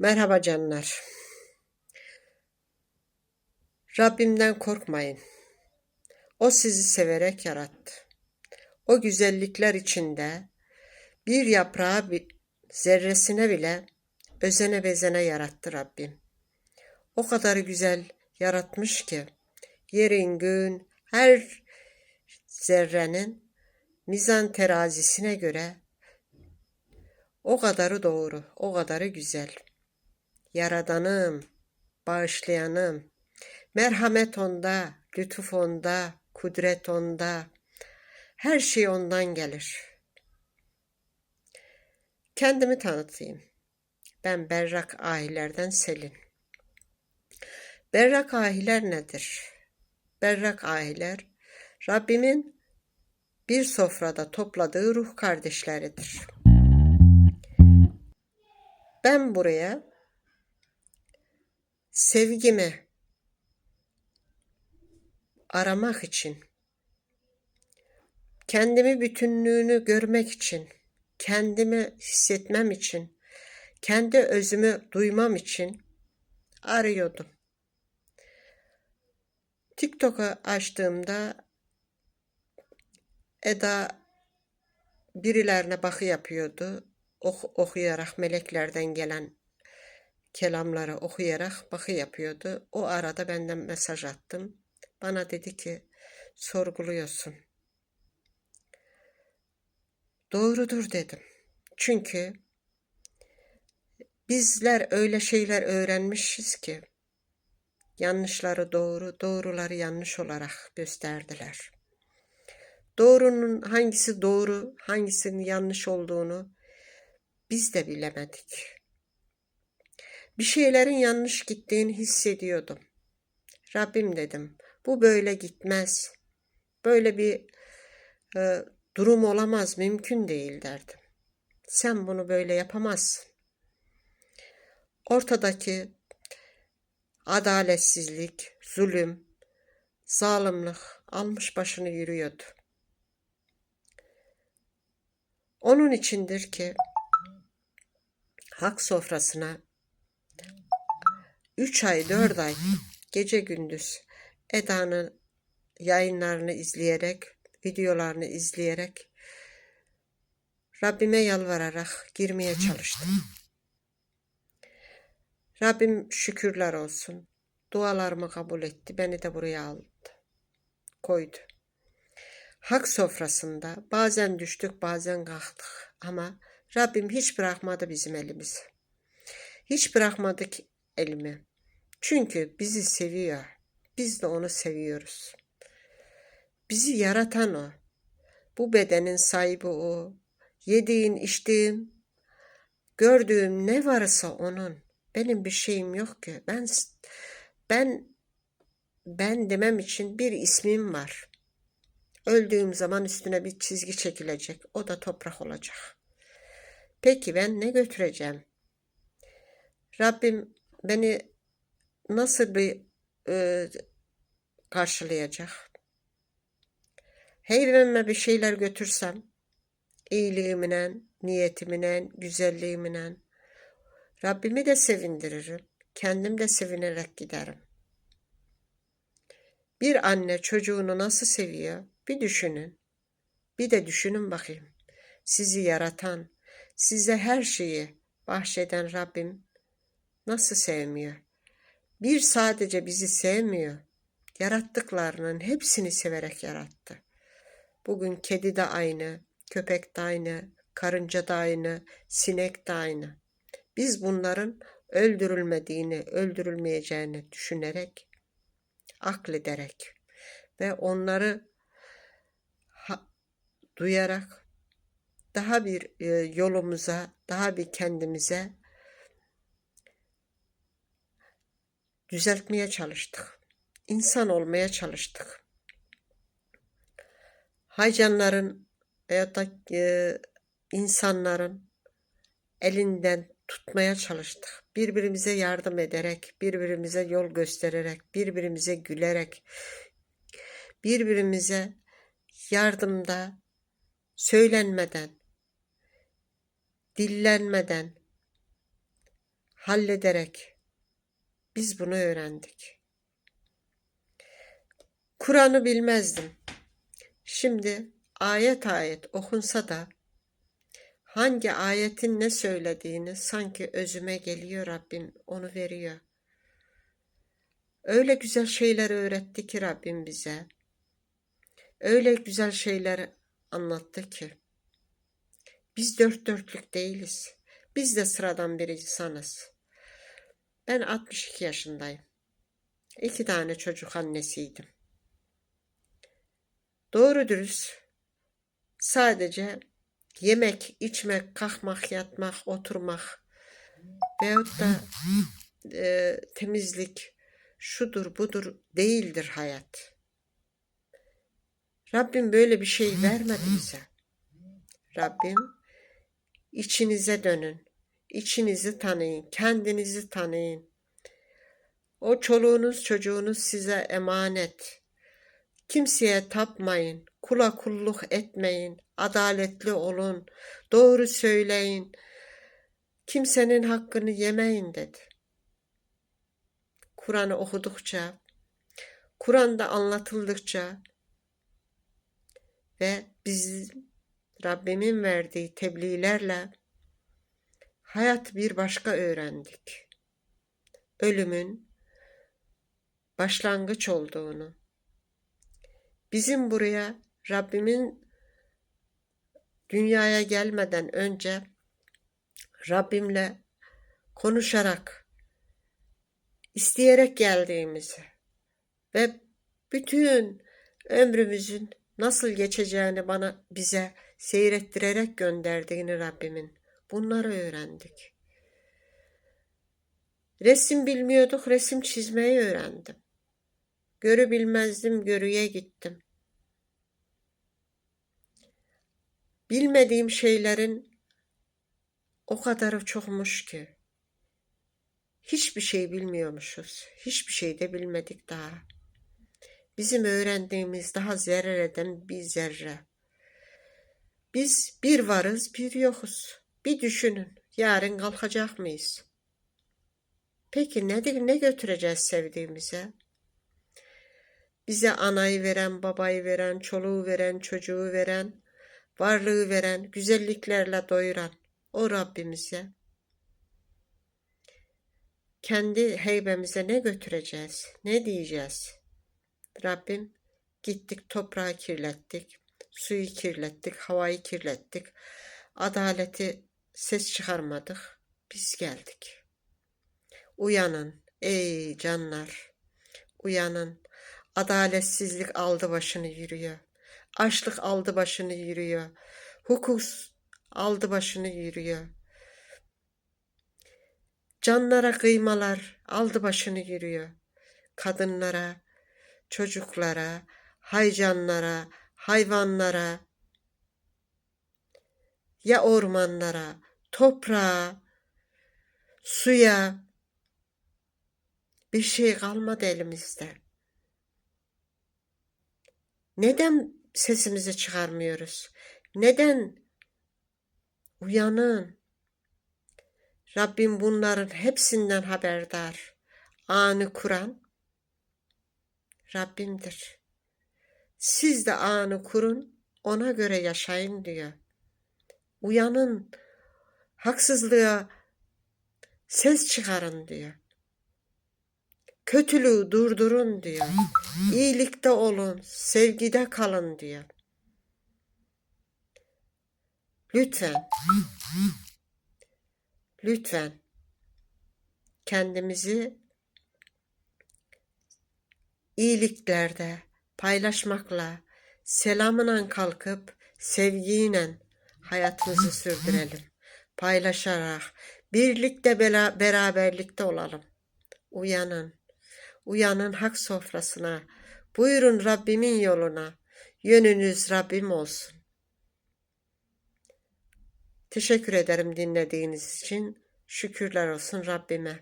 Merhaba canlar. Rabbimden korkmayın. O sizi severek yarattı. O güzellikler içinde bir yaprağı bir zerresine bile özene bezene yarattı Rabbim. O kadar güzel yaratmış ki yerin göğün her zerrenin mizan terazisine göre o kadarı doğru, o kadarı güzel. Yaradanım, bağışlayanım. Merhamet onda, lütuf onda, kudret onda. Her şey ondan gelir. Kendimi tanıtayım. Ben Berrak Ahiler'den Selin. Berrak Ahiler nedir? Berrak Ahiler, Rabbimin bir sofrada topladığı ruh kardeşleridir. Ben buraya sevgimi aramak için, kendimi bütünlüğünü görmek için, kendimi hissetmem için, kendi özümü duymam için arıyordum. TikTok'u açtığımda Eda birilerine bakı yapıyordu. Ok, okuyarak meleklerden gelen kelamları okuyarak bakı yapıyordu. O arada benden mesaj attım. Bana dedi ki sorguluyorsun. Doğrudur dedim. Çünkü bizler öyle şeyler öğrenmişiz ki yanlışları doğru, doğruları yanlış olarak gösterdiler. Doğrunun hangisi doğru, hangisinin yanlış olduğunu biz de bilemedik. Bir şeylerin yanlış gittiğini hissediyordum. Rabbim dedim, bu böyle gitmez. Böyle bir e, durum olamaz, mümkün değil derdim. Sen bunu böyle yapamazsın. Ortadaki adaletsizlik, zulüm, zalimlik almış başını yürüyordu. Onun içindir ki hak sofrasına 3 ay 4 ay gece gündüz Eda'nın yayınlarını izleyerek, videolarını izleyerek Rabbime yalvararak girmeye çalıştım. Rabbim şükürler olsun. Dualarımı kabul etti. Beni de buraya aldı. Koydu. Hak sofrasında bazen düştük bazen kalktık ama Rabbim hiç bırakmadı bizim elimizi. Hiç bırakmadık elimi. Çünkü bizi seviyor. Biz de onu seviyoruz. Bizi yaratan o. Bu bedenin sahibi o. Yediğin, içtiğim, gördüğüm ne varsa onun. Benim bir şeyim yok ki. Ben ben ben demem için bir ismim var. Öldüğüm zaman üstüne bir çizgi çekilecek. O da toprak olacak. Peki ben ne götüreceğim? Rabbim beni nasıl bir e, karşılayacak? Heyveme bir şeyler götürsem, iyiliğimle, niyetimle, güzelliğimle, Rabbimi de sevindiririm. Kendim de sevinerek giderim. Bir anne çocuğunu nasıl seviyor? Bir düşünün. Bir de düşünün bakayım. Sizi yaratan, size her şeyi bahşeden Rabbim nasıl sevmiyor? Bir sadece bizi sevmiyor. Yarattıklarının hepsini severek yarattı. Bugün kedi de aynı, köpek de aynı, karınca da aynı, sinek de aynı. Biz bunların öldürülmediğini, öldürülmeyeceğini düşünerek, aklederek ve onları ha, duyarak daha bir e, yolumuza, daha bir kendimize düzeltmeye çalıştık. İnsan olmaya çalıştık. Haycanların veya da e, insanların elinden tutmaya çalıştık. Birbirimize yardım ederek, birbirimize yol göstererek, birbirimize gülerek, birbirimize yardımda söylenmeden, dillenmeden, hallederek biz bunu öğrendik. Kur'an'ı bilmezdim. Şimdi ayet ayet okunsa da hangi ayetin ne söylediğini sanki özüme geliyor Rabbim onu veriyor. Öyle güzel şeyler öğretti ki Rabbim bize. Öyle güzel şeyler anlattı ki. Biz dört dörtlük değiliz. Biz de sıradan bir insanız. Ben 62 yaşındayım. İki tane çocuk annesiydim. Doğru dürüst sadece yemek, içmek, kalkmak, yatmak, oturmak veyahut da e, temizlik şudur budur değildir hayat. Rabbim böyle bir şey vermedi bize. Rabbim içinize dönün. İçinizi tanıyın. Kendinizi tanıyın. O çoluğunuz çocuğunuz size emanet. Kimseye tapmayın. Kula kulluk etmeyin. Adaletli olun. Doğru söyleyin. Kimsenin hakkını yemeyin dedi. Kur'an'ı okudukça, Kur'an'da anlatıldıkça ve biz Rabbimin verdiği tebliğlerle hayat bir başka öğrendik. Ölümün başlangıç olduğunu. Bizim buraya Rabbimin dünyaya gelmeden önce Rabbimle konuşarak isteyerek geldiğimizi ve bütün ömrümüzün nasıl geçeceğini bana bize seyrettirerek gönderdiğini Rabbimin bunları öğrendik. Resim bilmiyorduk, resim çizmeyi öğrendim. Görü bilmezdim, görüye gittim. Bilmediğim şeylerin o kadarı çokmuş ki. Hiçbir şey bilmiyormuşuz. Hiçbir şey de bilmedik daha. Bizim öğrendiğimiz daha zerreden bir zerre. Biz bir varız, bir yokuz. Bir düşünün. Yarın kalkacak mıyız? Peki ne, ne götüreceğiz sevdiğimize? Bize anayı veren, babayı veren, çoluğu veren, çocuğu veren, varlığı veren, güzelliklerle doyuran o Rabbimize kendi heybemize ne götüreceğiz? Ne diyeceğiz? Rabbim gittik toprağı kirlettik, suyu kirlettik, havayı kirlettik. Adaleti ses çıkarmadık. Biz geldik. Uyanın ey canlar. Uyanın. Adaletsizlik aldı başını yürüyor. Açlık aldı başını yürüyor. Hukuk aldı başını yürüyor. Canlara kıymalar aldı başını yürüyor. Kadınlara, çocuklara, haycanlara, hayvanlara, ya ormanlara, toprağa, suya bir şey kalmadı elimizde. Neden sesimizi çıkarmıyoruz? Neden uyanın? Rabbim bunların hepsinden haberdar. Anı kuran Rabbimdir. Siz de anı kurun, ona göre yaşayın diyor. Uyanın, haksızlığa ses çıkarın diyor. Kötülüğü durdurun diyor. İyilikte olun, sevgide kalın diyor. Lütfen, lütfen kendimizi iyiliklerde paylaşmakla, selamla kalkıp sevgiyle hayatımızı sürdürelim. Paylaşarak, birlikte beraberlikte olalım. Uyanın, uyanın hak sofrasına, buyurun Rabbimin yoluna, yönünüz Rabbim olsun. Teşekkür ederim dinlediğiniz için. Şükürler olsun Rabbime.